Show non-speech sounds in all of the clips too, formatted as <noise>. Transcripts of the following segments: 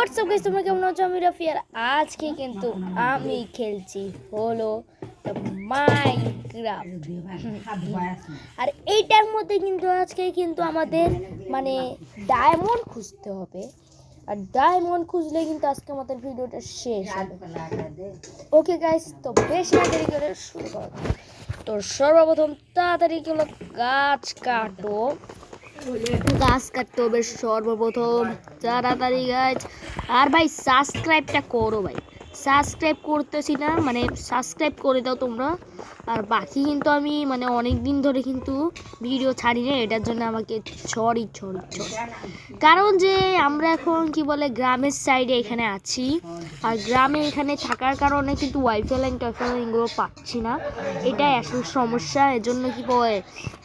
WhatsApp guys তোমরা কেমন আছো? আমি রাফি, আর আজকে কিন্তু আমি খেলছি হলো মাইনক্রাফট আর এইটার মধ্যে কিন্তু আজকে কিন্তু আমাদের মানে ডায়মন্ড খুঁজতে হবে। আর ডায়মন্ড খুঁজলে কিন্তু আজকে আমাদের ভিডিওটা শেষ ওকে গাইস তো বেশ দেরি করে শুরু করা। তো সর্বপ্রথম তাড়াতাড়ি হলো গাছ কাটো। গাছ কাটতে হবে সর্বপ্রথম। তাড়াতাড়ি গাছ আর ভাই সাবস্ক্রাইবটা করো ভাই। সাবস্ক্রাইব করতেছি না মানে সাবস্ক্রাইব করে দাও তোমরা। আর বাকি কিন্তু আমি মানে অনেক দিন ধরে কিন্তু ভিডিও ছাড়ি না, এটার জন্য আমাকে সরি সরি সরি কারণ যে আমরা এখন কি বলে গ্রামের সাইডে এখানে আছি, আর গ্রামে এখানে থাকার কারণে কিন্তু ওয়াইফাই লাইন টাইফাই লাইনগুলো পাচ্ছি না। এটাই আসল সমস্যা এর জন্য কি বলে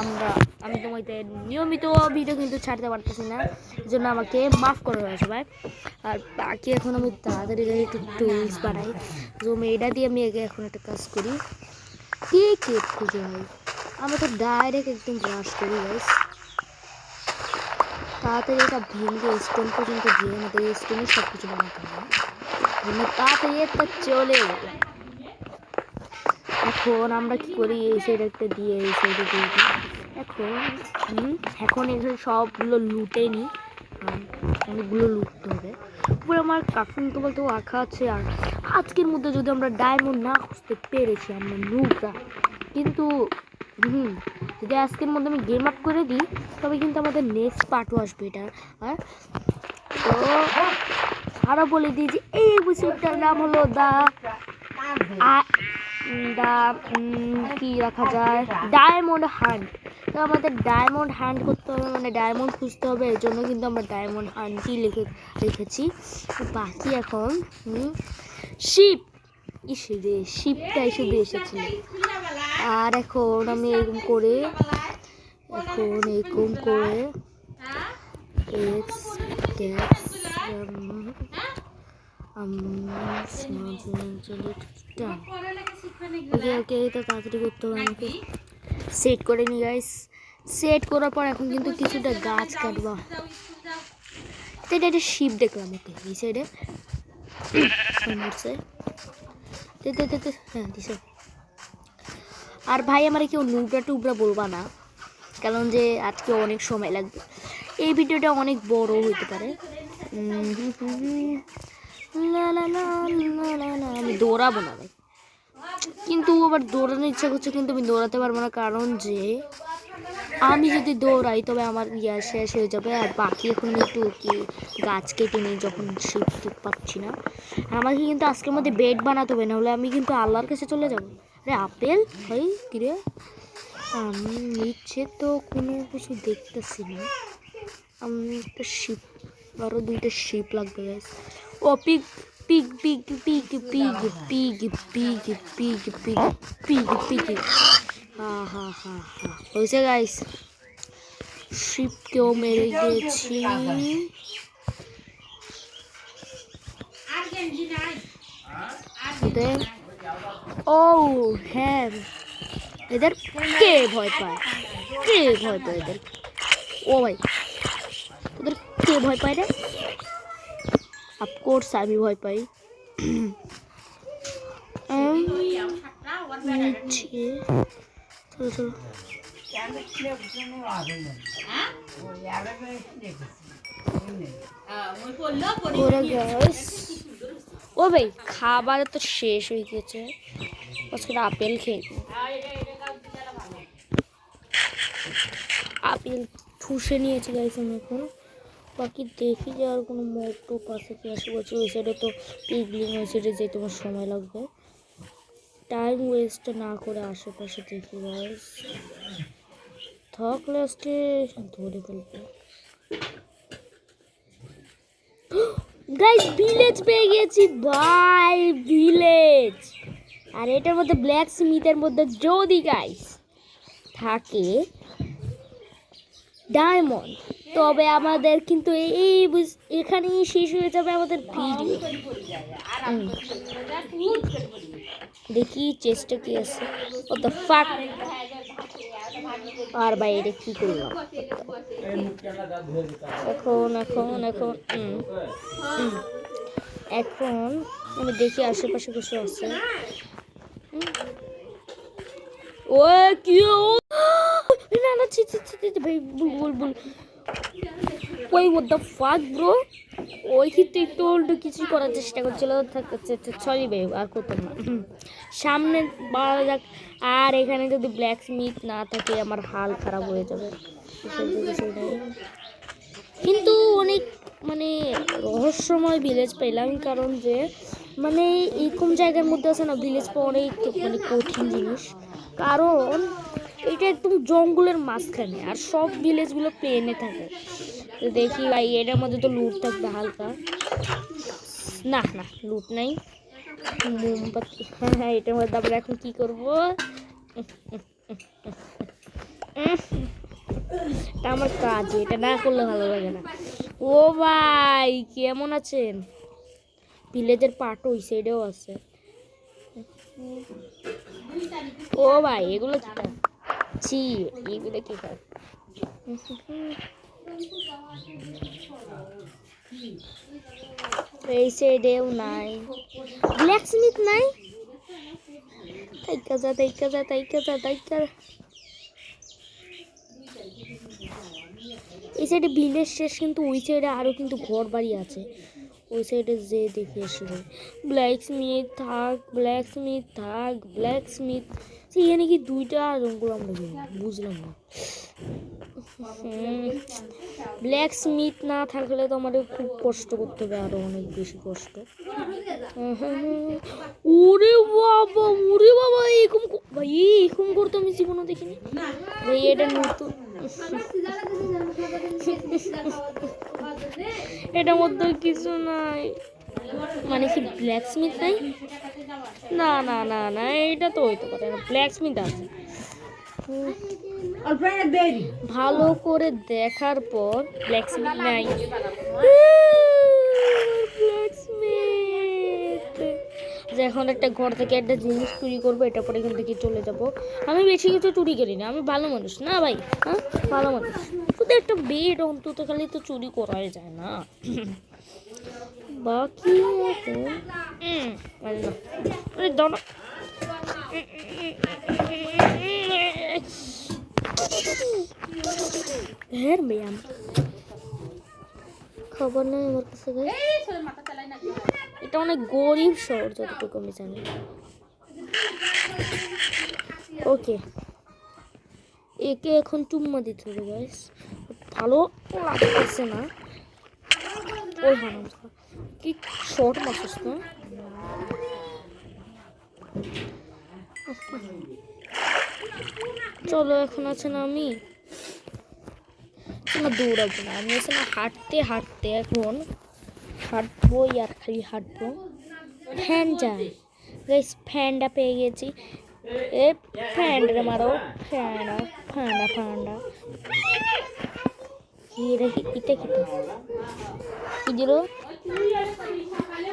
আমরা, আমি তোমাকে নিয়মিত ভিডিও কিন্তু ছাড়তে পারতেছি না এর জন্য আমাকে মাফ করে দেওয়া সবাই। আর বাকি এখন আমি তাড়াতাড়ি একটু টুলস বানাই। তো আমি এটা দিয়ে আমি আগে এখন একটা কাজ করি। কে কেক খুঁজে হয় আমরা তো ডাইরেক্ট একদম ব্রাশ করি গাইস তাড়াতাড়ি এটা ভেঙে স্টোন পর্যন্ত দিয়ে আমাদের স্টোনে সব কিছু বানাতে হবে। আমি তাড়াতাড়ি একটা চলে এখন আমরা কি করি? এই সাইড একটা দিয়ে, এই সাইডে দিয়ে দিই। এখন এখন এখানে সবগুলো লুটে নিই অনেকগুলো লুটতে হবে। উপরে আমার কাকুনকে বলতে আঁকা আছে আর আজকের মধ্যে যদি আমরা ডায়মন্ড না খুঁজতে পেরেছি, আমরা নুকরা কিন্তু, হুম, যদি আজকের মধ্যে আমি গেম আপ করে দিই, তবে কিন্তু আমাদের নেক্সট পার্টও আসবে এটা আর তো আরও বলে দিই যে এই এপিসোডটার নাম হলো দা দা কি রাখা যায়? ডায়মন্ড হান্ট তো আমাদের ডায়মন্ড হান্ট করতে হবে মানে ডায়মন্ড খুঁজতে হবে এর জন্য কিন্তু আমরা ডায়মন্ড হান্টই লিখে রেখেছি তো বাকি এখন শিপ ইসে রে শিপটা এসে দিয়ে এসেছিল আর এখন আমি এরকম করে এখন এরকম করে ওকে এটা তাড়াতাড়ি করতে হবে আমাকে সেট করে নি গাইস সেট করার পর এখন কিন্তু কিছুটা গাছ কাটবা। এটা একটা শিপ দেখলাম, ওকে, এই সাইডে হ্যাঁ দিছে। আর ভাই, আমার কেউ নুবরা টুবরা বলবা না, কারণ যে আজকে অনেক সময় লাগবে। এই ভিডিওটা অনেক বড় হতে পারে। আমি দৌড়াবো না, ভাই। কিন্তু আবার দৌড়ানোর ইচ্ছা করছে কিন্তু আমি দৌড়াতে পারব না, কারণ যে আমি যদি দৌড়াই তবে আমার ইয়া শেষ হয়ে যাবে আর বাকি এখন একটু কি গাছ কেটে নিই যখন শীত টিপ পাচ্ছি না। আমাকে কিন্তু আজকের মধ্যে বেড বানাতে হবে, নাহলে আমি কিন্তু আল্লাহর কাছে চলে যাব। আরে আপেল? ভাই কিরে আমি নিচে তো কোনো কিছু দেখতেছি না। আমি একটা শিপ আরও দুইটা শিপ লাগবে ও পিক পিক পিক পিক পিক পিক পিক পিক পিক পিক হা হা হা হা হয়েছে গাইস শিপকেও মেরে দিয়েছি ও হ্যাঁ এদের কে ভয় পায় কে ভয় পায় এদের ও ভাই ওদের কে ভয় পায় রে অফকোর্স আমি ভয় পাই। চলো ও ভাই, খাবার তো শেষ হয়ে গেছে আজকে আপেল খেয়ে। আপেল ঠুসে নিয়েছি গাইস আমি এখন বাকি দেখি যে আর কোনো মোটো পাশে কি আশেপাশে ওই সাইডে তো পিগলিং, ওই সাইডে যেতে আমার সময় লাগবে। টাইম ওয়েস্ট না করে আশেপাশে দেখি গাইস থাকলে আজকে ধরে ফেলব। গাইস ভিলেজ পেয়ে গেছি বাই ভিলেজ আর এটার মধ্যে ব্ল্যাক স্মিথের মধ্যে যদি গাইস থাকে ডায়মন্ড তবে আমাদের কিন্তু এই বুঝ- এখানেই শেষ হয়ে যাবে আমাদের ভিডিও। দেখি চেষ্টা কি আছে। ও দ্য ফাক আর এটা কি করলাম এখন এখন এখন। এখন আমি দেখি আশেপাশে কিছু আছে। ও কি ও <gasps> না না ছি ছি ছি বুল বুল ওই the fuck, bro? ওই ক্ষেত্রে একটু উল্টো কিছু করার চেষ্টা করছিল সরি ভাই আর করতাম না। সামনে বাড়া যাক, আর এখানে যদি ব্ল্যাক স্মিথ না থাকে, আমার হাল খারাপ হয়ে যাবে। কিন্তু অনেক মানে রহস্যময় ভিলেজ পেলাম, কারণ যে মানে এরকম জায়গার মধ্যে আছে না ভিলেজ পাওয়া অনেক মানে কঠিন জিনিস। কারণ এটা একদম জঙ্গলের মাঝখানে, আর সব ভিলেজগুলো প্লেনে থাকে। দেখি ভাই, এটার মধ্যে তো লুট থাকবে হালকা। না না লুট নাই। মোমবাতি হ্যাঁ হ্যাঁ এটার মধ্যে আমরা এখন কি করব? এটা আমার কাজ, এটা না করলে ভালো লাগে না। ও ভাই, কেমন আছেন? ভিলেজের পাট ওই সাইডেও আছে। ও ভাই, এগুলো? ছি এগুলো কি এই সাইডেও নাই ব্ল্যাক স্মিথ নাই তাইকা যা তাইকা যা তাইকা যা তাইকা এই সাইডে ভিলেজ শেষ কিন্তু ওই সাইডে আরও কিন্তু ঘর বাড়ি আছে। ওই সাইডে যে দেখে এসেছিল ব্ল্যাক স্মিথ থাক ব্ল্যাক স্মিথ থাক ব্ল্যাক স্মিথ এখানে কি দুইটা রঙগুলো আমরা বুঝলাম না। ব্ল্যাক স্মিথ না থাকলে তো আমাদের খুব কষ্ট করতে হবে আরও অনেক বেশি কষ্ট। ওরে বাবা ওরে বাবা এরকম ভাই এরকম করতে আমি জীবনে দেখিনি। ভাই এটা নতুন। <laughs> এটার মধ্যে কিছু নাই। মানে কি ব্ল্যাক স্মিথ নাই? না না না না এটা তো হইতে পারে না ব্ল্যাক স্মিথ আছে। ভালো করে দেখার পর ব্ল্যাক স্মিথ নাই যে এখন একটা ঘর থেকে একটা জিনিস চুরি করব এটা পরে এখান থেকে চলে যাব। আমি বেশি কিছু চুরি করি না আমি ভালো মানুষ। না ভাই হ্যাঁ? ভালো মানুষ। শুধু একটা বেড অন্তত খালি তো চুরি করাই যায় না। বাকি না। হ্যাঁ ব্যায়াম খবর নেই আমার কাছে এটা অনেক গরিব শহর যতটুকু আমি জানি। ওকে। একে এখন চুম্মা দিতে হবে গাইস ভালো লাগতেছে না। হারাম কি শর্ট মারছিস না চলো, এখন আছে না আমি। না দৌড়াবো না। আমি আছে না হাঁটতে হাঁটতে এখন হাঁটবো আর খালি হাঁটবো। ফ্যান যায় গাইস ফ্যানটা পেয়ে গেছি। এ, ফ্যানটা মারো। ফ্যানা ফান্ডা কি এটা কি এটা কি? কি দিল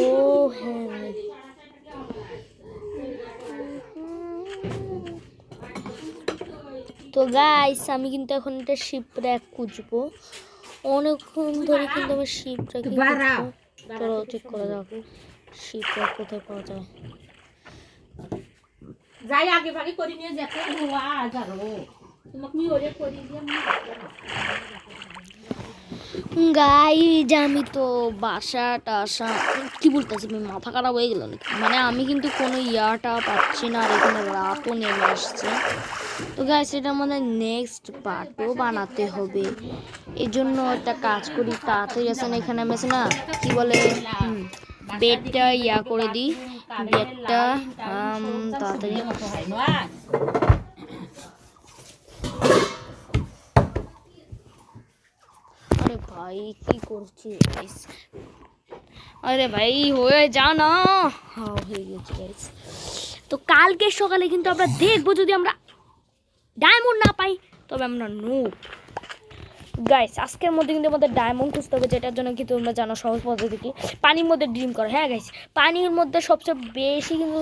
ও হ্যাঁ। তো গাইস আমি কিন্তু এখন এটা শিপ র্যাক খুঁজবো। অনেকক্ষণ ধরে কিন্তু আমি শিপ র্যাক চলো ঠিক করে দাও শিপ র্যাক কোথায় পাওয়া যায়। যাই আগে ভাগে করি নিয়ে যেতে তোমাকে আমি ওরে করি দিয়ে আমি গাইজ আমি তো বাসা টাসা, কি বলতেছি, আমি মাথা খারাপ হয়ে গেল মানে আমি কিন্তু কোনো ইয়াটা পাচ্ছি না, আর এখানে রাতও নেমে আসছে। তো গাইস এটা মানে নেক্সট পার্টও বানাতে হবে। এই জন্য একটা কাজ করি, তাড়াতাড়ি আছে না এখানে আমি না? কি বলে? বেডটা ইয়া করে দিই। বেডটা তাড়াতাড়ি মতো হয় না আরে ভাই কি করছিস? আরে ভাই হয়ে যা না। হ্যাঁ হয়ে গেছে গাইস তো কালকে সকালে কিন্তু আমরা দেখব যদি আমরা ডায়মন্ড না পাই তবে আমরা নুব। গাইস আজকের মধ্যে কিন্তু আমাদের ডায়মন্ড খুঁজতে হবে যেটার জন্য কি তোমরা জানো সহজ পদ্ধতি কি? পানির মধ্যে ড্রিম করো। হ্যাঁ গাইস পানির মধ্যে সবচেয়ে বেশি কিন্তু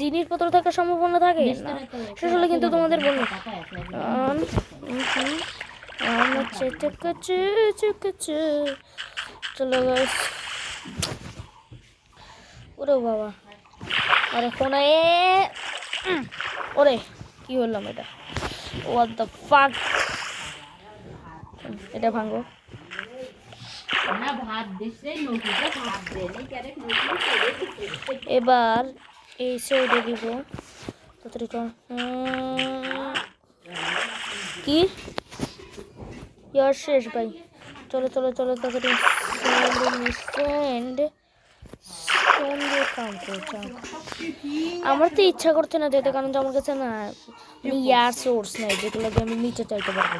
জিনিসপত্র থাকার সম্ভাবনা থাকে? সেগুলো কিন্তু তোমাদের বলব চলো গাইস ওরে বাবা আরে কোনে ওরে কি হলাম এটা? হোয়াট দ্য ফাক এটা ভাঙো। এবার এই সাইডে দিব। কি? ইয়ার শেষ, ভাই। চলো চলো চলো আমার। তো ইচ্ছা করছে না যেতে, কারণ আমার কাছে না ইয়ার সোর্স নাই যেগুলো আমি নিচে চাইতে পারব।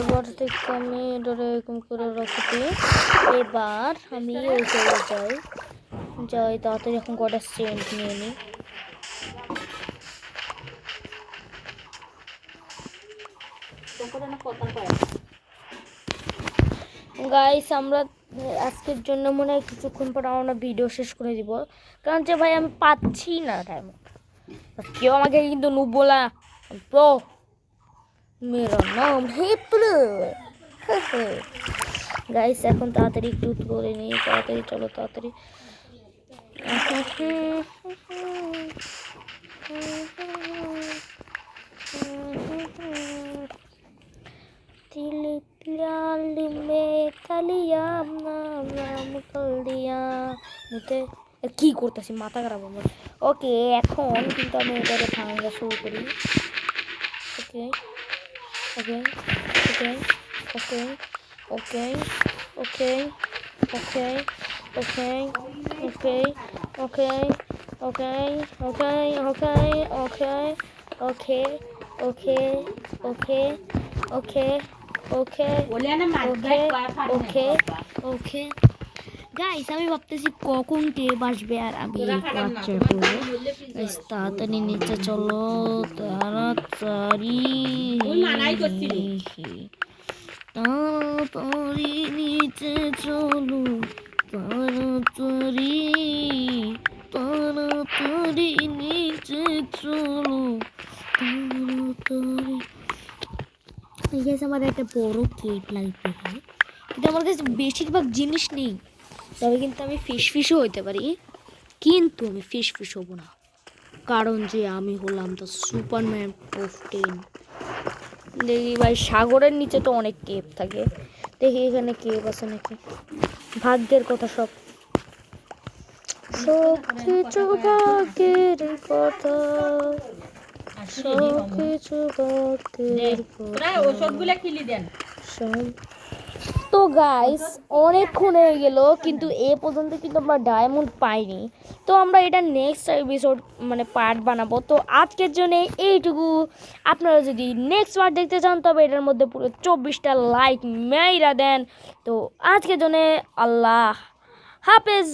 এবার থেকে আমি এরকম করে রাখতে এবার আমি চলে যাই। যাই, তাড়াতাড়ি এখন কটা সেন্ট নিয়ে নিই গাইস আমরা আজকের জন্য মনে হয় কিছুক্ষণ পর আমরা ভিডিও শেষ করে দিব। কারণ যে ভাই, আমি পাচ্ছি না টাইম কেউ আমাকে কিন্তু নু বলা প্রো মেরা নাম, হে প্রো গাইস <laughs> এখন তাড়াতাড়ি একটু করে নিই তাড়াতাড়ি চলো, তাড়াতাড়ি। কি করতেছি? মাথা খারাপ আমার ওকে এখন কিন্তু আমি এটাকে ভাঙা শুরু করি। Okay okay okay okay okay okay okay okay okay okay okay okay okay okay okay okay ওকে বলে না ওকে ওকে ওকে গাইস আমি ভাবতেছি কখন কে বাসবে আর আমি বাচ্চা করব গাইস তাড়াতাড়ি নিচে চলো তাড়াতাড়ি। তাড়াতাড়ি নিচে চলো তাড়াতাড়ি তাড়াতাড়ি নিচে চলো, তাড়াতাড়ি। গাইস আমার একটা বড় কেক লাগবে কিন্তু আমার কাছে বেশিরভাগ জিনিস নেই। তবে কিন্তু আমি ফিশ ফিশও হইতে পারি। কিন্তু আমি ফিশ ফিশ হব না। কারণ যে আমি হলাম দ্য সুপারম্যান অফ টেন দেখি ভাই, সাগরের নিচে তো অনেক কেপ থাকে। দেখি এখানে কি বসে নাকি। ভাগ্যের কথা সব। সব কিছু ভাগ্যের কথা। সব কিছু ভাগ্যের কথা। কিলি দেন। শোন। তো গাইস অনেকক্ষণ হয়ে গেল, কিন্তু এ পর্যন্ত কিন্তু আমরা ডায়মন্ড পাইনি। তো আমরা এটা নেক্সট এপিসোড মানে পার্ট বানাবো। তো আজকের জন্য এইটুকু। আপনারা যদি নেক্সট পার্ট দেখতে চান, তবে এটার মধ্যে পুরো চব্বিশটা লাইক মেয়েরা দেন। তো আজকের জন্য আল্লাহ হাফেজ।